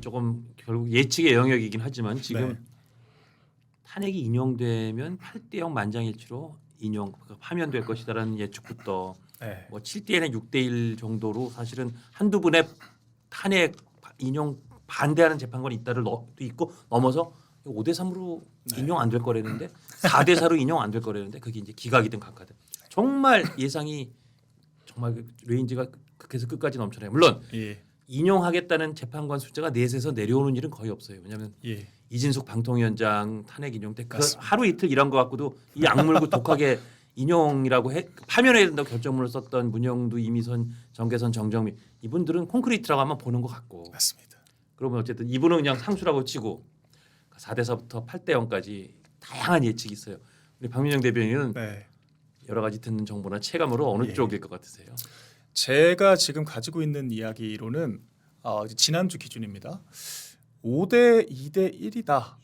조금 결국 예측의 영역이긴 하지만 지금 네. 탄핵이 인용되면 8대 0 만장일치로 인용 파면될 것이다라는 예측부터 네. 뭐 7대 1에 6대 1 정도로 사실은 한두 분의 탄핵 인용 반대하는 재판관이 있다를 너, 도 있고 넘어서 5대 3으로 네. 인용 안 될 거라는데 4대 4로 인용 안 될 거라는데 그게 이제 기각이든 각하든 정말 예상이 정말 그 레인지가 극에서 끝까지 넘쳐나요. 물론 예. 인용하겠다는 재판관 숫자가 넷에서 내려오는 일은 거의 없어요. 왜냐하면 예. 이진숙 방통위원장 탄핵 인용 때 그 맞습니다. 하루 이틀 일한 거 갖고도 이 악물고 독하게 인용이라고 해 파면해야 된다고 결정문을 썼던 문영두, 이미선, 정계선, 정정미 이분들은 콘크리트라고 하면 보는 것 같고 맞습니다. 그러면 어쨌든 이분은 그냥 상수라고 치고 4대 4부터 8대 0까지 다양한 예측이 있어요. 우리 박민영 대변인은 네. 여러 가지 듣는 정보나 체감으로 어느 예. 쪽일 것 같으세요? 제가 지금 가지고 있는 이야기로는 어, 지난주 기준입니다. 5대 2대 1이다.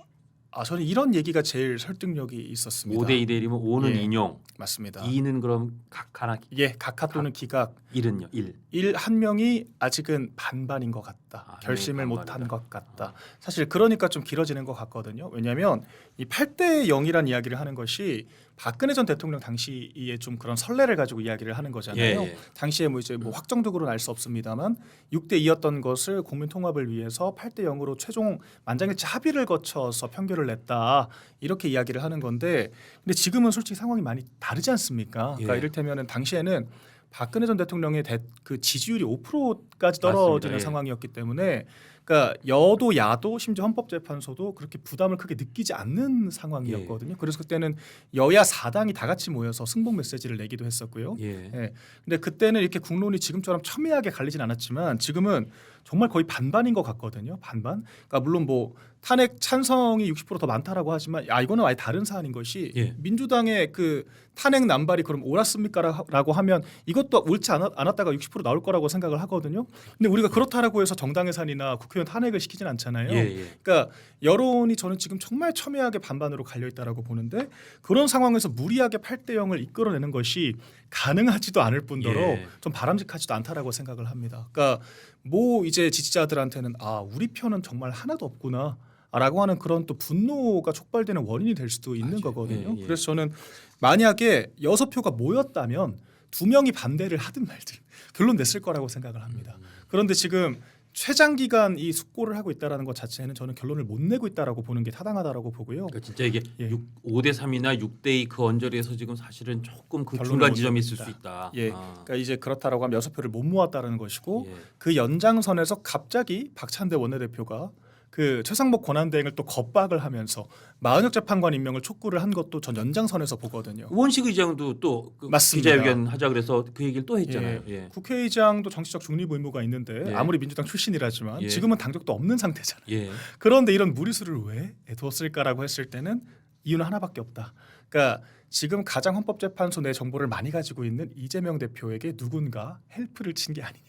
아 저는 이런 얘기가 제일 설득력이 있었습니다. 5대 2대 1이면 5는 예. 인용, 맞습니다. 2는 그럼 각 하나, 예, 각하 또는 기각 1은요 1. 1한 명이 아직은 반반인 것 같다. 아, 결심을 한 명이 못한 반반이다. 것 같다. 사실 그러니까 좀 길어지는 것 같거든요. 왜냐하면 이 8대 0이란 이야기를 하는 것이 박근혜 전 대통령 당시에 좀 그런 선례를 가지고 이야기를 하는 거잖아요. 예, 예. 당시에 뭐 이제 뭐 확정적으로는 알 수 없습니다만 6대 2였던 것을 국민 통합을 위해서 8대 0으로 최종 만장일치 합의를 거쳐서 편결을 냈다 이렇게 이야기를 하는 건데 근데 지금은 솔직히 상황이 많이 다르지 않습니까? 그러니까 예. 이를테면은 당시에는 박근혜 전 대통령의 대, 그 지지율이 5%까지 떨어지는 맞습니다. 예. 상황이었기 때문에 그러니까 여도 야도 심지어 헌법재판소도 그렇게 부담을 크게 느끼지 않는 상황이었거든요. 예. 그래서 그때는 여야 사당이 다 같이 모여서 승복 메시지를 내기도 했었고요. 예. 예. 근데 그때는 이렇게 국론이 지금처럼 첨예하게 갈리진 않았지만 지금은 정말 거의 반반인 것 같거든요. 반반. 그러니까 물론 뭐 탄핵 찬성이 60%더 많다라고 하지만 야 이거는 아예 다른 사안인 것이 예. 민주당의 그 탄핵 남발이 그럼 옳았습니까라고 하면 이것도 옳지 않았, 않았다가 60% 나올 거라고 생각을 하거든요. 근데 우리가 그렇다라고 해서 정당 해산이나 국회 의원 탄핵을 시키진 않잖아요. 예, 예. 그러니까 여론이 저는 지금 정말 첨예하게 반반으로 갈려 있다라고 보는데 그런 상황에서 무리하게 8대 0을 이끌어내는 것이 가능하지도 않을 뿐더러 예. 좀 바람직하지도 않다라고 생각을 합니다. 그러니까 뭐 이제 지지자들한테는 아 우리 편은 정말 하나도 없구나. 라고 하는 그런 또 분노가 촉발되는 원인이 될 수도 있는 맞아요. 거거든요. 예, 예. 그래서 저는 만약에 여섯 표가 모였다면 두 명이 반대를 하든 말든 결론 냈을 거라고 생각을 합니다. 음. 그런데 지금 최장 기간 이 숙고를 하고 있다라는 것 자체는 저는 결론을 못 내고 있다라고 보는 게 타당하다라고 보고요. 그러니까 진짜 이게 예. 6, 5대 3이나 6대 2 그 언저리에서 지금 사실은 조금 그 결론을 중간 못 지점이 있을. 수 있다. 예, 아. 그러니까 이제 그렇다라고 하면 여섯 표를 못 모았다라는 것이고 예. 그 연장선에서 갑자기 박찬대 원내대표가 그 최상목 권한대행을 또 겁박을 하면서 마은혁 재판관 임명을 촉구를 한 것도 전 연장선에서 보거든요. 우원식 의장도 또 그 맞습니다. 기자회견 하자 그래서 그 얘기를 또 했잖아요. 예. 국회의장도 정치적 중립 의무가 있는데 예. 아무리 민주당 출신이라지만 예. 지금은 당적도 없는 상태잖아요. 예. 그런데 이런 무리수를 왜 뒀을까라고 했을 때는 이유는 하나밖에 없다. 그러니까 지금 가장 헌법재판소 내 정보를 많이 가지고 있는 이재명 대표에게 누군가 헬프를 친 게 아니냐.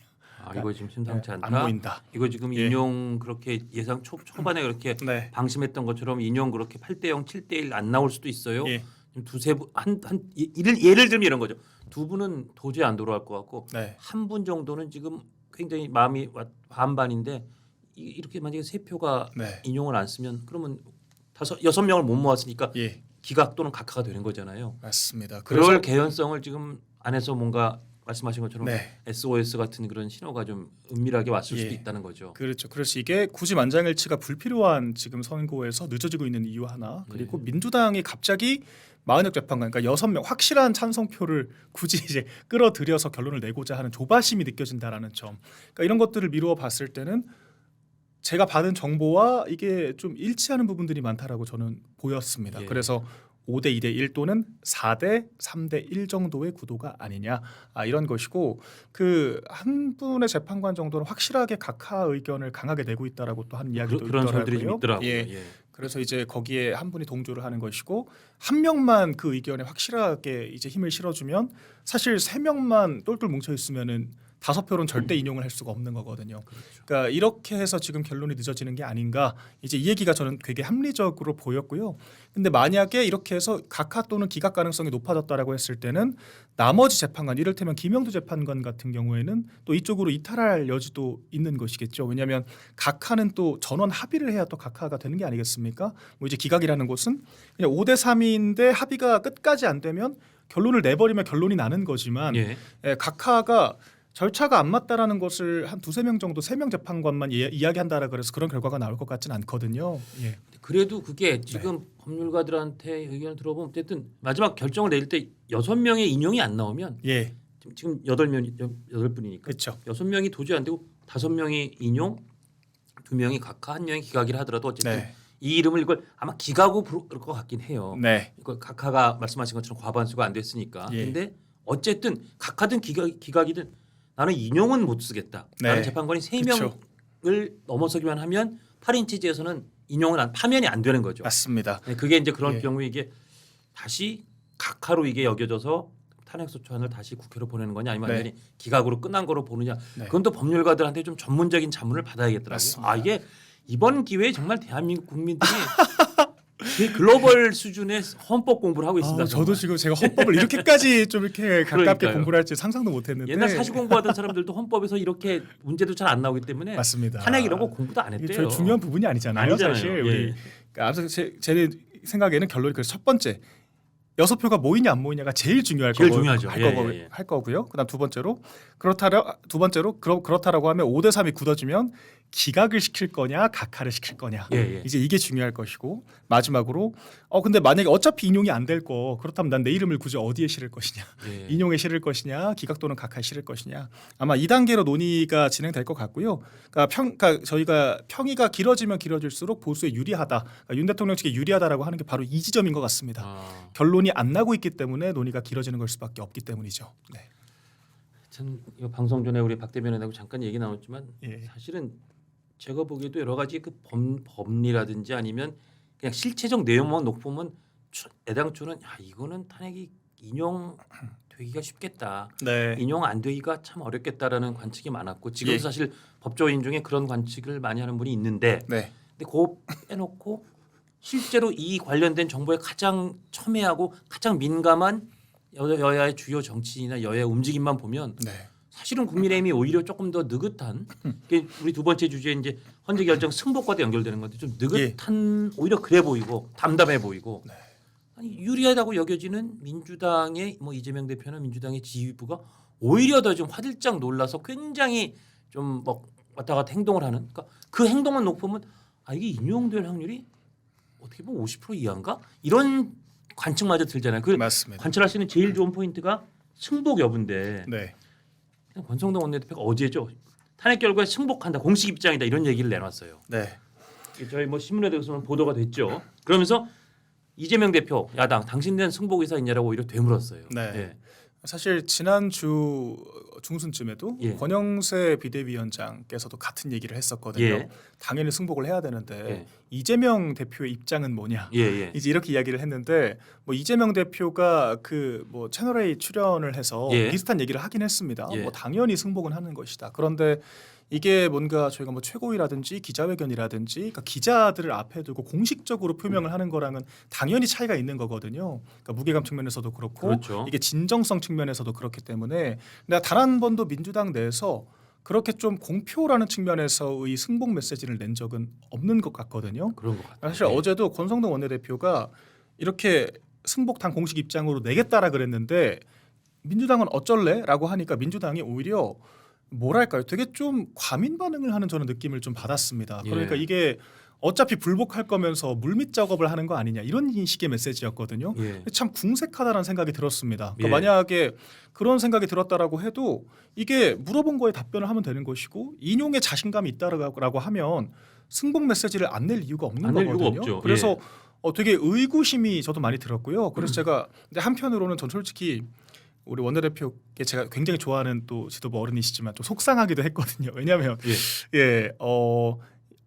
아, 이거 지금 심상치 네, 않다. 안 보인다. 이거 지금 예. 인용 그렇게 예상 초, 초반에 그렇게 네. 방심했던 것처럼 인용 그렇게 8대 0, 7대 1 안 나올 수도 있어요. 예. 두세 분한한 예를 예를 들면 이런 거죠. 두 분은 도저히 안 돌아갈 것 같고 네. 한분 정도는 지금 굉장히 마음이 와- 반반인데 이- 이렇게 만약에 세 표가 네. 인용을 안 쓰면 그러면 다섯 여섯 명을 못 모았으니까 예. 기각 또는 각하가 되는 거잖아요. 맞습니다. 그럴 개연성을 지금 안에서 뭔가 말씀하신 것처럼 네. SOS 같은 그런 신호가 좀 은밀하게 왔을 수도 예. 있다는 거죠. 그렇죠. 그래서 이게 굳이 만장일치가 불필요한 지금 선거에서 늦어지고 있는 이유 하나 그리고 예. 민주당이 갑자기 마은혁 재판관 그러니까 여섯 명 확실한 찬성표를 굳이 이제 끌어들여서 결론을 내고자 하는 조바심이 느껴진다라는 점. 그러니까 이런 것들을 미루어 봤을 때는 제가 받은 정보와 이게 좀 일치하는 부분들이 많다라고 저는 보였습니다. 예. 그래서 5대 2대 1 또는 4대 3대 1 정도의 구도가 아니냐 아, 이런 것이고 그 한 분의 재판관 정도는 확실하게 각하 의견을 강하게 내고 있다라고 또 한 이야기도 그, 런좀 있더라고요. 있더라고요. 예. 예. 그래서 이제 거기에 한 분이 동조를 하는 것이고 한 명만 그 의견에 확실하게 이제 힘을 실어주면 사실 세 명만 똘똘 뭉쳐 있으면은 다섯 표로는 절대 인용을 할 수가 없는 거거든요. 그렇죠. 그러니까 이렇게 해서 지금 결론이 늦어지는 게 아닌가 이제 이 얘기가 저는 되게 합리적으로 보였고요. 근데 만약에 이렇게 해서 각하 또는 기각 가능성이 높아졌다라고 했을 때는 나머지 재판관 이를테면 김영두 재판관 같은 경우에는 또 이쪽으로 이탈할 여지도 있는 것이겠죠. 왜냐하면 각하는 또 전원 합의를 해야 또 각하가 되는 게 아니겠습니까? 뭐 이제 기각이라는 곳은 그냥 5대 3인데 합의가 끝까지 안 되면 결론을 내버리면 결론이 나는 거지만 예. 예, 각하가 절차가 안 맞다라는 것을 한 두세 명 정도 세 명 재판관만 이, 이야기한다라 그래서 그런 결과가 나올 것 같지는 않거든요. 예. 그래도 그게 지금 법률가들한테 의견을 들어보면 어쨌든 마지막 결정을 내릴 때 여섯 명의 인용이 안 나오면 예. 지금- 지금 여덟 명 여덟 분이니까 그렇죠. 여섯 명이 도저히 안 되고 다섯 명이 인용, 두 명이 각하, 한 명이 기각이라 하더라도 어쨌든 네. 이 이름을 이걸 아마 기각으로 부를 것 같긴 해요. 네. 이거 각하가 말씀하신 것처럼 과반수가 안 됐으니까. 예. 근데 어쨌든 각하든 기각, 기각이든 나는 인용은 못 쓰겠다. 네. 나는 재판관이 세. 명을 넘어서기만 하면 8인 체제에서는 인용은 안, 파면이 안 되는 거죠. 맞습니다. 네, 그게 이제 그런 예. 경우에 이게 다시 각하로 이게 여겨져서 탄핵 소추안을 다시 국회로 보내는 거냐 아니면 네. 완전히 기각으로 끝난 거로 보느냐 네. 그건 또 법률가들한테 좀 전문적인 자문을 받아야겠더라고요. 맞습니다. 아 이게 이번 기회에 정말 대한민국 국민들이 글로벌 수준의 헌법 공부를 하고 있습니다. 아, 저도 정말. 지금 제가 헌법을 이렇게까지 좀 이렇게 가깝게 그러니까요. 공부를 할지 상상도 못했는데 옛날 사시 공부하던 사람들도 헌법에서 이렇게 문제도 잘 안 나오기 때문에 맞습니다. 탄핵 이런 거 공부도 안 이게 했대요. 중요한 부분이 아니잖아요. 아니잖아요. 사실 예. 우리 그러니까 제, 제 생각에는 결론이 그래서 첫 번째 여섯 표가 모이냐 안 모이냐가 제일 중요할 제일 거고, 중요하죠. 할, 예, 거고, 예, 예. 할 거고요. 그다음 두 번째로 그렇다라 두 번째로 그러, 그렇다라고 하면 5대 3이 굳어지면 기각을 시킬 거냐 각하를 시킬 거냐 예, 예. 이제 이게 중요할 것이고 마지막으로 어 근데 만약에 어차피 인용이 안 될 거 그렇다면 난 내 이름을 굳이 어디에 실을 것이냐 예. 인용에 실을 것이냐 기각 또는 각하에 실을 것이냐 아마 이 단계로 논의가 진행될 것 같고요. 그러니까 평 그러니까 저희가 평의가 길어지면 길어질수록 보수에 유리하다. 그러니까 윤 대통령 측에 유리하다라고 하는 게 바로 이 지점인 것 같습니다. 아, 결론이 안 나고 있기 때문에 논의가 길어지는 걸 수밖에 없기 때문이죠. 네. 참 이거 방송 전에 우리 박 대변인하고 잠깐 얘기 나눴지만 예. 사실은 제가 보기에도 여러 가지 그 법, 법리라든지 아니면 그냥 실체적 내용만 놓고 보면 초- 애당초는 야 이거는 탄핵이 인용되기가 쉽겠다. 네. 인용 안 되기가 참 어렵겠다라는 관측이 많았고 지금도 예. 사실 법조인 중에 그런 관측을 많이 하는 분이 있는데 네. 근데 그거 빼놓고 실제로 이 관련된 정보에 가장 첨예하고 가장 민감한 여- 여야의 주요 정치인이나 여야의 움직임만 보면 네. 사실은 국민의힘이 오히려 조금 더 느긋한 이게 우리 두 번째 주제 이제 헌재 결정 승복과도 연결되는 건데 좀 느긋한 오히려 그래 보이고 담담해 보이고 네. 아니 유리하다고 여겨지는 민주당의 뭐 이재명 대표나 민주당의 지휘부가 오히려 더 좀 화들짝 놀라서 굉장히 좀뭐 왔다 갔다 행동을 하는 그러니까 그 행동만 놓고 보면 아 이게 인용될 확률이 어떻게 보면 50% 이하인가 이런 관측마저 들잖아요. 그 맞습니다. 관찰할 수 있는 제일 좋은 포인트가 승복 여부인데 네. 권성동 원내대표가 어제죠 탄핵 결과에 승복한다 공식 입장이다 이런 얘기를 내놨어요. 네. 저희 뭐 신문에 대해서는 보도가 됐죠. 그러면서 이재명 대표 야당 당신들은 승복 의사 있냐라고 오히려 되물었어요. 네. 예. 사실 지난주 중순쯤에도 예. 권영세 비대위원장께서도 같은 얘기를 했었거든요. 예. 당연히 승복을 해야 되는데 예. 이재명 대표의 입장은 뭐냐? 예, 예. 이제 이렇게 이야기를 했는데 뭐 이재명 대표가 그 뭐 채널 A 출연을 해서 예. 비슷한 얘기를 하긴 했습니다. 예. 뭐 당연히 승복은 하는 것이다. 그런데 이게 뭔가 저희가 뭐 최고위라든지 기자회견이라든지 그러니까 기자들을 앞에 두고 공식적으로 표명을 하는 거랑은 당연히 차이가 있는 거거든요. 그러니까 무게감 측면에서도 그렇고 그렇죠. 이게 진정성 측면에서도 그렇기 때문에 내가 단 한 번도 민주당 내에서 그렇게 좀 공표라는 측면에서의 승복 메시지를 낸 적은 없는 것 같거든요. 그런 것 같아요. 사실 예. 어제도 권성동 원내대표가 이렇게 승복당 공식 입장으로 내겠다라 그랬는데 민주당은 어쩔래라고 하니까 민주당이 오히려 뭐랄까요 되게 좀 과민 반응을 하는 저는 느낌을 좀 받았습니다. 예. 그러니까 이게 어차피 불복할 거면서 물밑 작업을 하는 거 아니냐 이런 식의 메시지였거든요. 예. 참 궁색하다는 생각이 들었습니다. 그러니까 예. 만약에 그런 생각이 들었다라고 해도 이게 물어본 거에 답변을 하면 되는 것이고 인용에 자신감이 있다라고 하면 승복 메시지를 안 낼 이유가 없는 이유가 거거든요. 그래서 예. 어, 되게 의구심이 저도 많이 들었고요. 음. 그래서 제가 근데 한편으로는 전 솔직히 우리 원내대표께 제가 굉장히 좋아하는 또 지도부 어른이시지만 좀 속상하기도 했거든요. 왜냐하면 예. 예, 어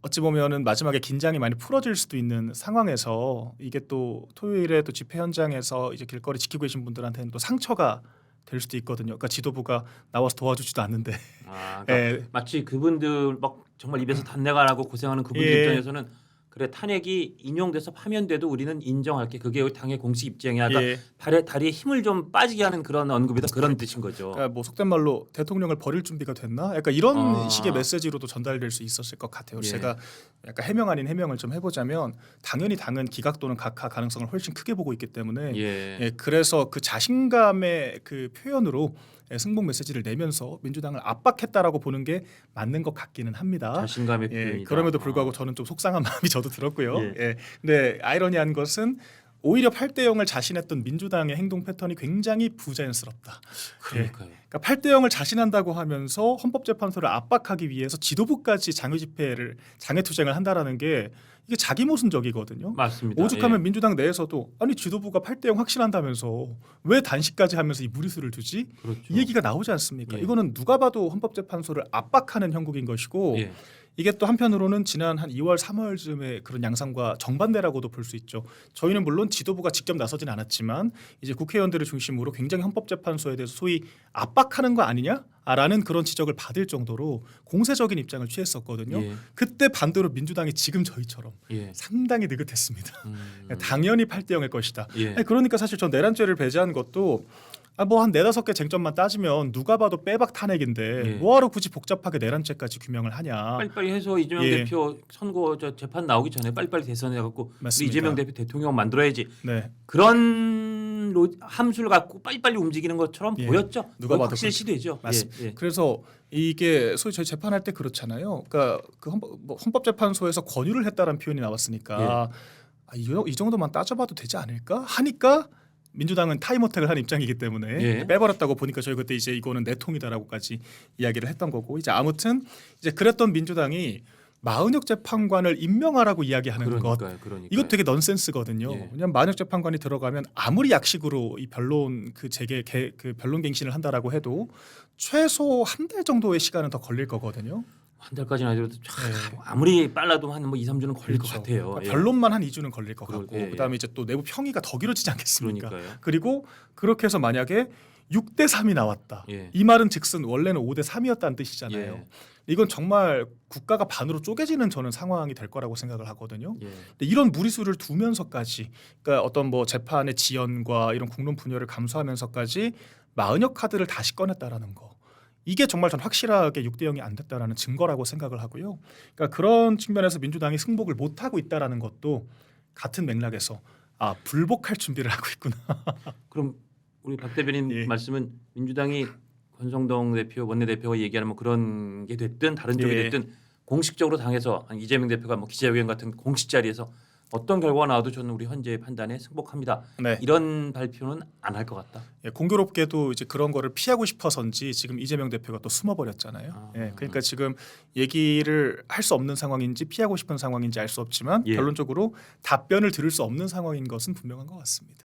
어찌 보면은 마지막에 긴장이 많이 풀어질 수도 있는 상황에서 이게 또 토요일에 또 집회 현장에서 이제 길거리 지키고 계신 분들한테는 또 상처가 될 수도 있거든요. 그러니까 지도부가 나와서 도와주지도 않는데. 아, 그러니까 예. 마치 그분들 막 정말 입에서 단내가 나고 고생하는 그분들 예. 입장에서는 그래 탄핵이 인용돼서 파면돼도 우리는 인정할게 그게 당의 공식 입장이야. 그러니까 예. 발에 다리에 힘을 좀 빠지게 하는 그런 언급이다 그런 뜻인 거죠. 그러니까 뭐 속된 말로 대통령을 버릴 준비가 됐나? 약간 이런 아. 식의 메시지로도 전달될 수 있었을 것 같아요. 예. 제가 약간 해명 아닌 해명을 좀 해보자면 당연히 당은 기각 또는 각하 가능성을 훨씬 크게 보고 있기 때문에 예. 예, 그래서 그 자신감의 그 표현으로 예, 승복 메시지를 내면서 민주당을 압박했다라고 보는 게 맞는 것 같기는 합니다. 자신감의 예, 표현이다. 그럼에도 아. 불구하고 저는 좀 속상한 마음이 저도 들었고요. 예. 예. 근데 아이러니한 것은 오히려 8대 0을 자신했던 민주당의 행동 패턴이 굉장히 부자연스럽다. 그러니까요. 그러니까 8대 0을 자신한다고 하면서 헌법재판소를 압박하기 위해서 지도부까지 장외 집회를 장외 투쟁을 한다라는 게 이게 자기 모순적이거든요. 맞습니다. 오죽하면 예. 민주당 내에서도 아니 지도부가 8대 0 확신한다면서 왜 단식까지 하면서 이 무리수를 두지? 그렇죠. 이 얘기가 나오지 않습니까? 예. 이거는 누가 봐도 헌법재판소를 압박하는 형국인 것이고 예. 이게 또 한편으로는 지난 한 2월 3월쯤에 그런 양상과 정반대라고도 볼 수 있죠. 저희는 물론 지도부가 직접 나서진 않았지만 이제 국회의원들을 중심으로 굉장히 헌법재판소에 대해서 소위 압박하는 거 아니냐 라는 그런 지적을 받을 정도로 공세적인 입장을 취했었거든요. 예. 그때 반대로 민주당이 지금 저희처럼 예. 상당히 느긋했습니다. 음. 당연히 8대 0일 것이다. 예. 아니, 그러니까 사실 전 내란죄를 배제한 것도 아, 뭐한 네다섯 개 쟁점만 따지면 누가 봐도 빼박 탄핵인데 예. 뭐하러 굳이 복잡하게 내란죄까지 규명을 하냐. 빨리빨리 해서 이재명 예. 대표 선거 저 재판 나오기 전에 빨리빨리 대선해 갖고 맞습니다. 이재명 대표 대통령 만들어야지 네. 그런 로, 함수를 갖고 빨리빨리 움직이는 것처럼 예. 보였죠. 누가 봐도 확실시되죠. 맞습니다. 예. 예. 그래서 이게 소위 저희 재판할 때 그렇잖아요. 그러니까 그 헌법, 뭐 헌법재판소에서 권유를 했다라는 표현이 나왔으니까 아, 이, 이 정도만 따져봐도 되지 않을까 하니까 민주당은 타임어택을 한 입장이기 때문에 예. 빼버렸다고 보니까 저희 그때 이제 이거는 내통이다라고까지 이야기를 했던 거고 이제 아무튼 이제 그랬던 민주당이 마은혁 재판관을 임명하라고 이야기하는 것 그러니까요. 그러니까. 이거 되게 넌센스거든요. 예. 왜냐하면 만약 재판관이 들어가면 아무리 약식으로 이 변론 그 재개 개, 그 변론 갱신을 한다라고 해도 최소 한 달 정도의 시간은 더 걸릴 거거든요. 한 달까지는 아니더라도 쫙 예. 아무리 빨라도 한 뭐 2, 3주는 걸릴 것 그렇죠. 같아요. 그러니까 예. 변론만 한 2주는 걸릴 것 그러- 같고 예, 예. 그다음에 이제 또 내부 평의가 더 길어지지 않겠습니까? 그러니까요. 그리고 그렇게 해서 만약에 6대 3이 나왔다. 예. 이 말은 즉슨 원래는 5대 3이었다는 뜻이잖아요. 예. 이건 정말 국가가 반으로 쪼개지는 저는 상황이 될 거라고 생각을 하거든요. 예. 근데 이런 무리수를 두면서까지 그러니까 어떤 뭐 재판의 지연과 이런 국론 분열을 감수하면서까지 마은혁 카드를 다시 꺼냈다라는 거. 이게 정말 전 확실하게 6대 0이 안 됐다라는 증거라고 생각을 하고요. 그러니까 그런 측면에서 민주당이 승복을 못 하고 있다라는 것도 같은 맥락에서 아 불복할 준비를 하고 있구나. 그럼 우리 박 대변인 예. 말씀은 민주당이 권성동 대표 원내대표가 얘기하는 뭐 그런 게 됐든 다른 쪽이 예. 됐든 공식적으로 당해서 한 이재명 대표가 뭐 기자회견 같은 공식 자리에서 어떤 결과가 나와도 저는 우리 현재 판단에 승복합니다. 네. 이런 발표는 안 할 것 같다. 예, 공교롭게도 이제 그런 거를 피하고 싶어서인지 지금 이재명 대표가 또 숨어버렸잖아요. 아. 예, 그러니까 지금 얘기를 할 수 없는 상황인지 피하고 싶은 상황인지 알 수 없지만 예. 결론적으로 답변을 들을 수 없는 상황인 것은 분명한 것 같습니다.